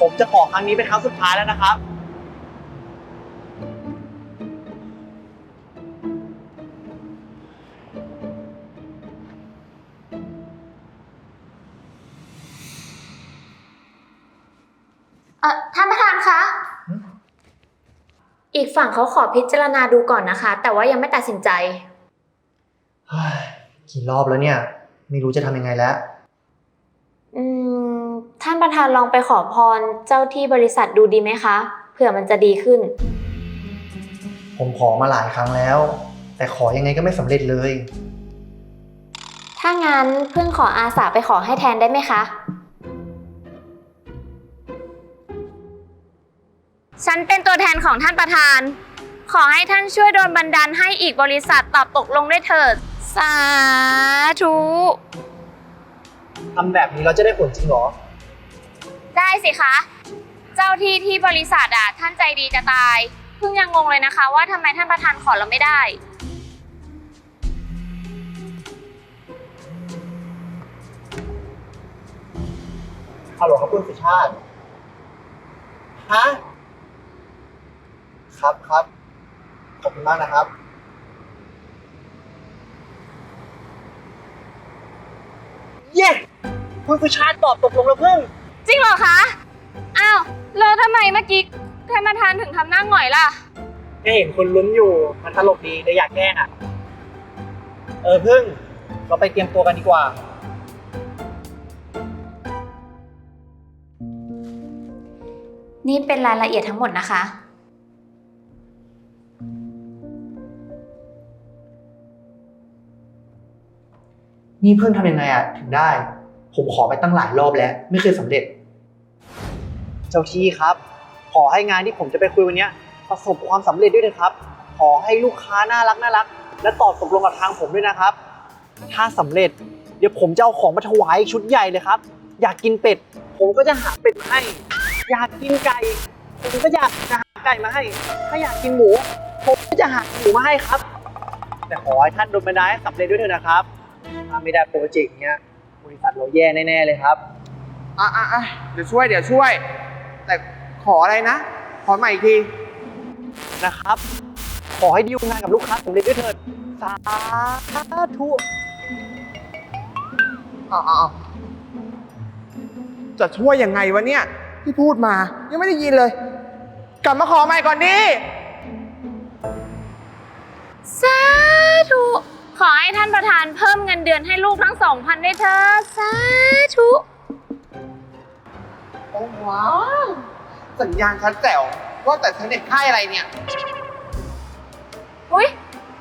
ผมจะขอครั้งนี้เป็นครั้งสุดท้ายแล้วนะครับ เอ่อท่านประธานคะอีกฝั่งเขาขอพิจารณาดูก่อนนะคะ แต่ว่ายังไม่ตัดสินใจ เฮ้ยกี่รอบแล้วเนี่ย ไม่รู้จะทำยังไงแล้วอืมท่าน ประธานลองไปขอพรเจ้าที่บริษัทดูดีไหมคะ เผื่อมันจะดีขึ้น ผมขอมาหลายครั้งแล้ว แต่ขอยังไงก็ไม่สำเร็จเลย ถ้างั้นเพิ่งขออาสาไปขอให้แทนได้ไหมคะ ฉันเป็นตัวแทนของท่านประธาน ขอให้ท่านช่วยโดนบันดาลให้อีกบริษัทตอบตกลงด้วยเถิด สาธุ ทำแบบนี้เราจะได้ผลจริงเหรอ ได้สิคะ เจ้าที่ที่บริษัทอะท่านใจดีจะตาย เพิ่งยังงงเลยนะคะ ว่าทำไมท่านประธานขอเราไม่ได้ ฮัลโหลครับคุณสุชาติ ฮะ ครับครับ ขอบคุณมากนะครับ เย้ คุณสุชาติตอบตกลงแล้วเพิ่ง จริงเหรอคะ อ้าว แล้วทำไมเมื่อกี้ท่านประธานถึงทำหน้าหงอยล่ะ แค่เห็นคนลุ้นอยู่มันตลกดีเลยอยากแกล้งอะ เออพึ่ง เราไปเตรียมตัวกันดีกว่า นี่เป็นรายละเอียดทั้งหมดนะคะ นี่เพิ่งทำยังไงอะ ถึงได้ ผมขอไปตั้งหลายรอบแล้ว ไม่เคยสำเร็จ เจ้าที่ครับ ขอให้งานที่ผมจะไปคุยวันนี้ประสบความสำเร็จด้วยนะครับ ขอให้ลูกค้าน่ารักน่ารัก และตอบตกลงกับทางผมด้วยนะครับ ถ้าสำเร็จ เดี๋ยวผมจะเอาของมาถวายชุดใหญ่เลยครับ อยากกินเป็ด ผมก็จะหาเป็ดมาให้ อยากกินไก่ผมก็อยากจะหาไก่มาให้ ถ้าอยากกินหมู ผมก็จะหาหมูมาให้ครับ แต่ขอให้ท่านโดนบันดาลให้สำเร็จด้วยเถอะนะครับ ถ้าไม่ได้โปรเจกต์เนี้ยบริษัทเราแย่แน่ๆเลยครับ อะอะอะเดี๋ยวช่วยเดี๋ยวช่วย แต่ขออะไรนะ ขอใหม่อีกที นะครับ ขอให้ดีลงานกับลูกค้าสำเร็จด้วยเถิด สาธุ เอ๋อาจะช่วยยังไงวะเนี่ย ที่พูดมา ยังไม่ได้ยินเลย กลับมาขอใหม่ก่อนดิ สาธุ ขอให้ท่านประธานเพิ่มเงินเดือนให้ลูกทั้งสองพันด้วยเถิดสาธุโอ้ว้าวสัญญาณชัดแจ๋วว่าแต่ฉันเด็กค่ายอะไรเนี่ย อุ้ย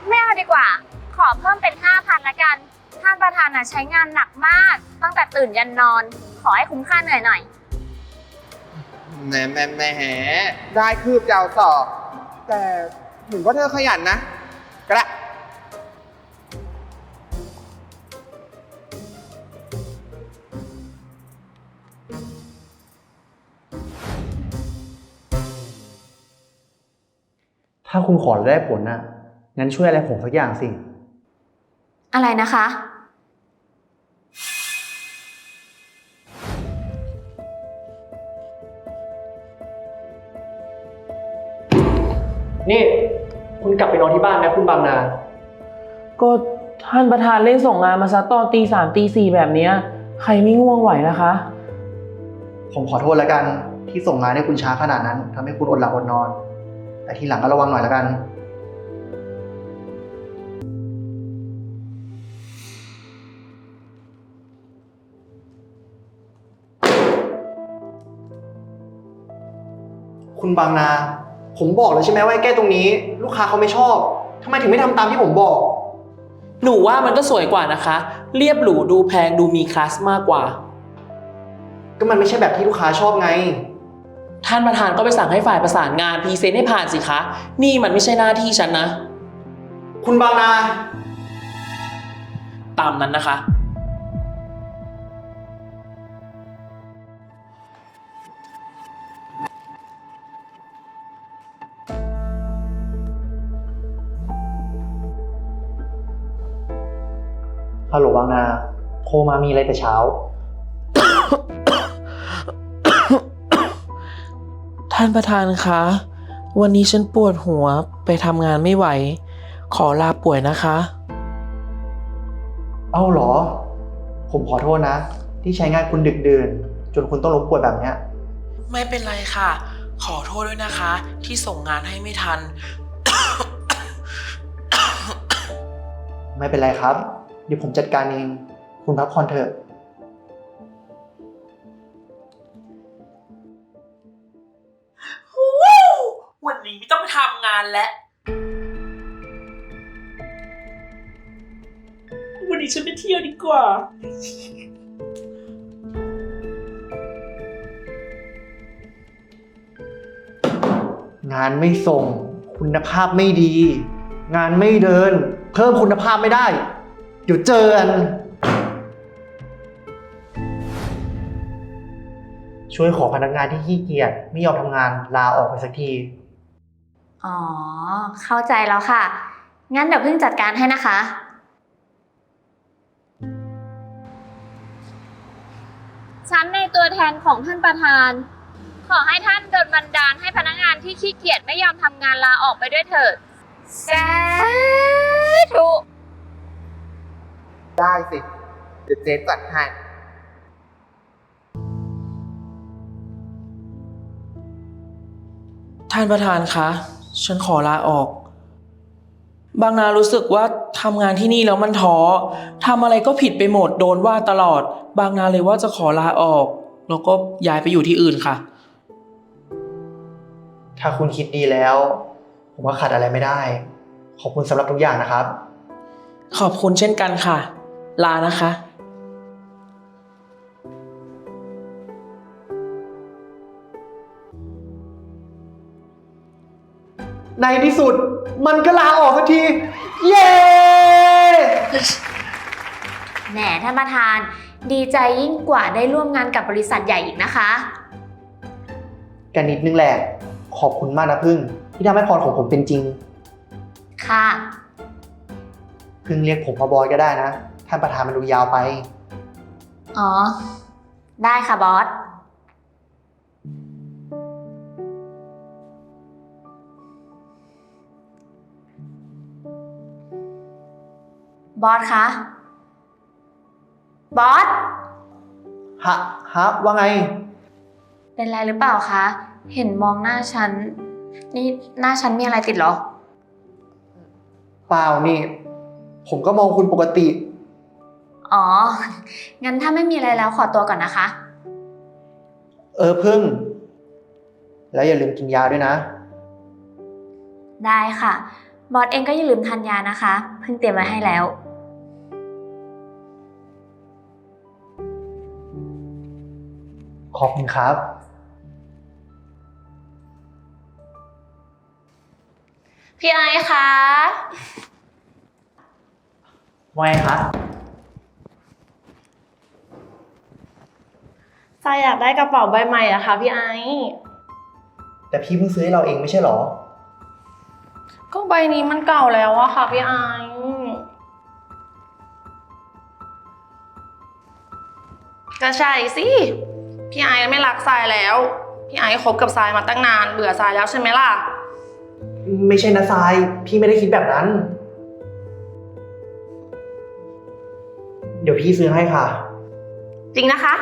ไม่เอาดีกว่า ขอเพิ่มเป็นห้าพันละกัน ท่านประธานน่ะใช้งานหนักมาก ตั้งแต่ตื่นยันนอน ขอให้คุ้มค่าเหนื่อยหน่อย แหมแหมแหมได้คืบยาวต่อแต่เห็นว่าเธอขยันนะก็ได้ ถ้าคุณขอแล้วได้ผลน่ะ งั้นช่วยอะไรผมสักอย่างสิ อะไรนะคะ นี่ คุณกลับไปนอนที่บ้านนะคุณบางนา ก็ท่านประธานเล่นส่งงานมาซะตอนตีสามตีสี่แบบเนี้ย ใครไม่ง่วงไหวนะคะ ผมขอโทษแล้วกันที่ส่งงานให้คุณช้าขนาดนั้นทำให้คุณอดหลับอดนอน แต่ทีหลังก็ระวังหน่อยแล้วกัน คุณบางนา ผมบอกแล้วใช่ไหมว่าให้แก้ตรงนี้ ลูกค้าเขาไม่ชอบทำไมถึงไม่ทำตามที่ผมบอก หนูว่ามันก็สวยกว่านะคะ เรียบหรูดูแพงดูมีคลาสมากกว่า ก็มันไม่ใช่แบบที่ลูกค้าชอบไง ท่านประธานก็ไปสั่งให้ฝ่ายประสานงานพรีเซนต์ให้ผ่านสิคะ นี่มันไม่ใช่หน้าที่ฉันนะ คุณบางนา ตามนั้นนะคะ ฮัลโหลบางนา โทรมามีอะไรแต่เช้า ท่านประธานคะ วันนี้ฉันปวดหัวไปทำงานไม่ไหว ขอลาป่วยนะคะ เอ้าเหรอ ผมขอโทษนะ ที่ใช้งานคุณดึกดื่น จนคุณต้องรบกวนแบบเนี้ย ไม่เป็นไรค่ะ ขอโทษด้วยนะคะ ที่ส่งงานให้ไม่ทัน ไม่เป็นไรครับ เดี๋ยวผมจัดการเอง คุณพักผ่อนเถอะ วันนี้ไม่ต้องไปทำงานแล้ว วันนี้ฉันไปเที่ยวดีกว่า งานไม่ส่ง คุณภาพไม่ดี งานไม่เดิน เพิ่มคุณภาพไม่ได้ เดี๋ยวเจอกัน ช่วยขอพนักงานที่ขี้เกียจไม่ยอมทำงานลาออกไปสักที อ๋อ เข้าใจแล้วค่ะ งั้นเดี๋ยวเพิ่งจัดการให้นะคะ ฉันในตัวแทนของท่านประธาน ขอให้ท่านโดนบันดาลให้พนักงานที่ขี้เกียจไม่ยอมทำงานลาออกไปด้วยเถิดสาธุ ได้สิ เดี๋ยวเจ๊จัดให้ ท่านประธานคะ ฉันขอลาออก บางนารู้สึกว่าทำงานที่นี่แล้วมันท้อทำอะไรก็ผิดไปหมดโดนว่าตลอด บางนาเลยว่าจะขอลาออก แล้วก็ย้ายไปอยู่ที่อื่นค่ะ ถ้าคุณคิดดีแล้ว ผมว่าขาดอะไรไม่ได้ ขอบคุณสำหรับทุกอย่างนะครับ ขอบคุณเช่นกันค่ะ ลานะคะ ในที่สุดมันก็ลาออกสักที เย้ แหมท่านประธาน ดีใจยิ่งกว่าได้ร่วมงานกับบริษัทใหญ่อีกนะคะ กันนิดนึงแหละ ขอบคุณมากนะพึ่ง ที่ทำให้พรของผมเป็นจริง ค่ะ พึ่งเรียกผมว่าบอยก็ได้นะ ท่านประธานมันดูยาวไป อ๋อ ได้ค่ะบอส บอสคะ บอส ฮะฮะว่าไง เป็นไรหรือเปล่าคะ เห็นมองหน้าฉัน นี่หน้าฉันมีอะไรติดเหรอ เปล่านี่ ผมก็มองคุณปกติ อ๋อ งั้นถ้าไม่มีอะไรแล้วขอตัวก่อนนะคะ เออพึ่ง แล้วอย่าลืมกินยาด้วยนะ ได้ค่ะ บอสเองก็อย่าลืมทานยานะคะ เพิ่งเตรียมไว้ให้แล้ว ขอบคุณครับ พี่ไอซ์คะว่าไงคะทรายอยากได้กระเป๋าใบใหม่อะค่ะพี่ไอซ์แต่พี่เพิ่งซื้อให้เราเองไม่ใช่เหรอ ก็ใบนี้มันเก่าแล้วอะค่ะพี่ไอซ์ก็ใช่สิ พี่ไอซ์ไม่รักทรายแล้ว พี่ไอซ์คบกับทรายมาตั้งนาน เบื่อทรายแล้วใช่ไหมล่ะ ไม่ใช่นะทราย พี่ไม่ได้คิดแบบนั้น เดี๋ยวพี่ซื้อให้ค่ะ จริงนะคะ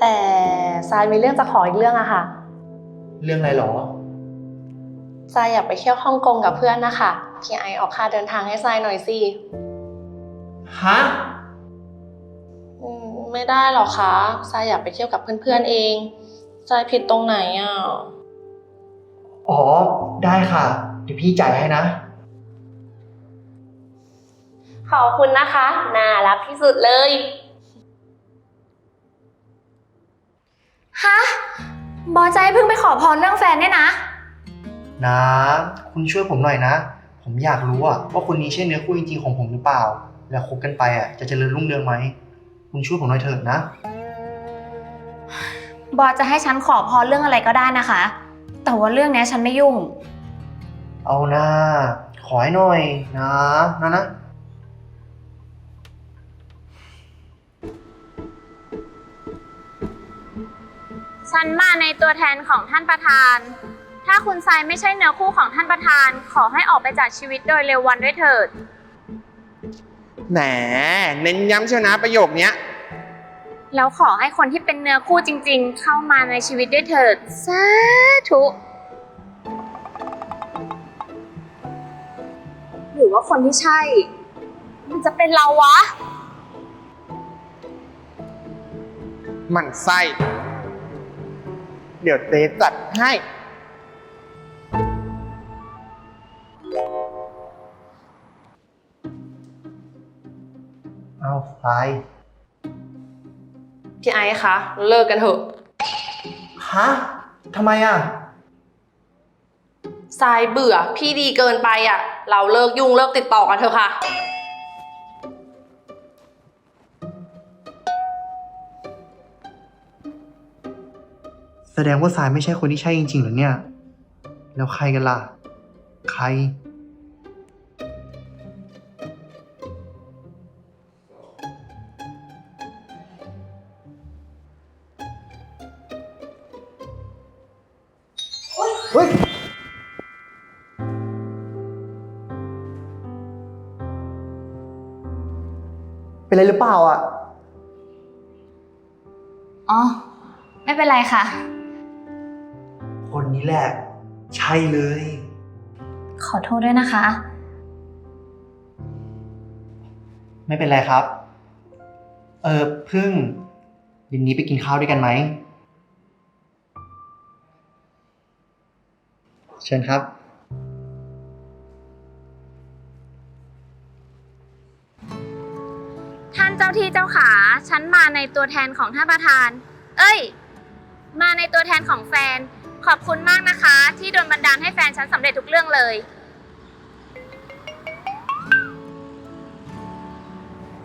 แต่ทรายมีเรื่องจะขออีกเรื่องอะค่ะเรื่องอะไรหรอ ทรายอยากไปเที่ยวฮ่องกงกับเพื่อนนะคะพี่ไอซ์ออกค่าเดินทางให้ทรายหน่อยสิ ฮะอืม ไม่ได้หรอกคะทรายอยากไปเที่ยวกับเพื่อนๆเองทรายผิดตรงไหนอะ อ๋อ ได้ค่ะ เดี๋ยวพี่จ่ายให้นะ ขอบคุณนะคะ น่ารักที่สุดเลย ฮะบอสจะให้เพิ่งไปขอพรเรื่องแฟนเนี่ยนะ นะ คุณช่วยผมหน่อยนะ ผมอยากรู้อะว่าคนนี้ใช่เนื้อคู่จริงๆของผมหรือเปล่า แล้วคบกันไปอะจะเจริญรุ่งเรืองไหม คุณช่วยผมหน่อยเถิดนะ บอสจะให้ฉันขอพรเรื่องอะไรก็ได้นะคะ แต่ว่าเรื่องเนี้ยฉันไม่ยุ่ง เอานะขอให้หน่อยนะนะนะสฉันมาในตัวแทนของท่านประธาน ถ้าคุณทรายไม่ใช่เนื้อคู่ของท่านประธาน ขอให้ออกไปจากชีวิตโดยเร็ววันด้วยเถิด แหมเน้นย้ำเชียวนะประโยคเนี้ย แล้วขอให้คนที่เป็นเนื้อคู่จริงๆ เข้ามาในชีวิตด้วยเถิดสาธุหรือว่าคนที่ใช่ มันจะเป็นเราวะ หมั่นไส้ เดี๋ยวเตจัดให้ เอาไปพี่ไอซ์คะเลิกกันเถอะฮะทำไมอะ ทรายเบื่อพี่ดีเกินไปอะ เราเลิกยุ่งเลิกติดต่อกันเถอะค่ะ แสดงว่าสายไม่ใช่คนที่ใช่จริงๆเหรอเนี่ย แล้วใครกันล่ะ ใคร หรือเปล่าอะ อ๋อ ไม่เป็นไรค่ะ คนนี้แหละ ใช่เลย ขอโทษด้วยนะคะ ไม่เป็นไรครับ เออพึ่งเย็นนี้ไปกินข้าวด้วยกันไหม เชิญครับ ท่านเจ้าที่เจ้าขา ฉันมาในตัวแทนของท่านประธาน เอ้ย มาในตัวแทนของแฟน ขอบคุณมากนะคะ ที่โดนบันดาลให้แฟนฉันสำเร็จทุกเรื่องเลย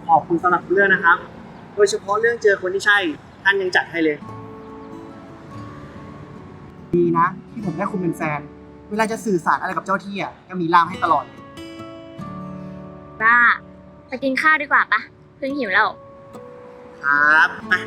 ขอบคุณสำหรับเรื่องนะครับ โดยเฉพาะเรื่องเจอคนที่ใช่ ท่านยังจัดให้เลย ดีนะ ที่ผมได้คุณเป็นแฟน เวลาจะสื่อสารอะไรกับเจ้าที่อะก็มีล่ามให้ตลอดเลยบ้า ไปกินข้าวดีกว่าปะ เพิ่งหิวแล้ว ครับมา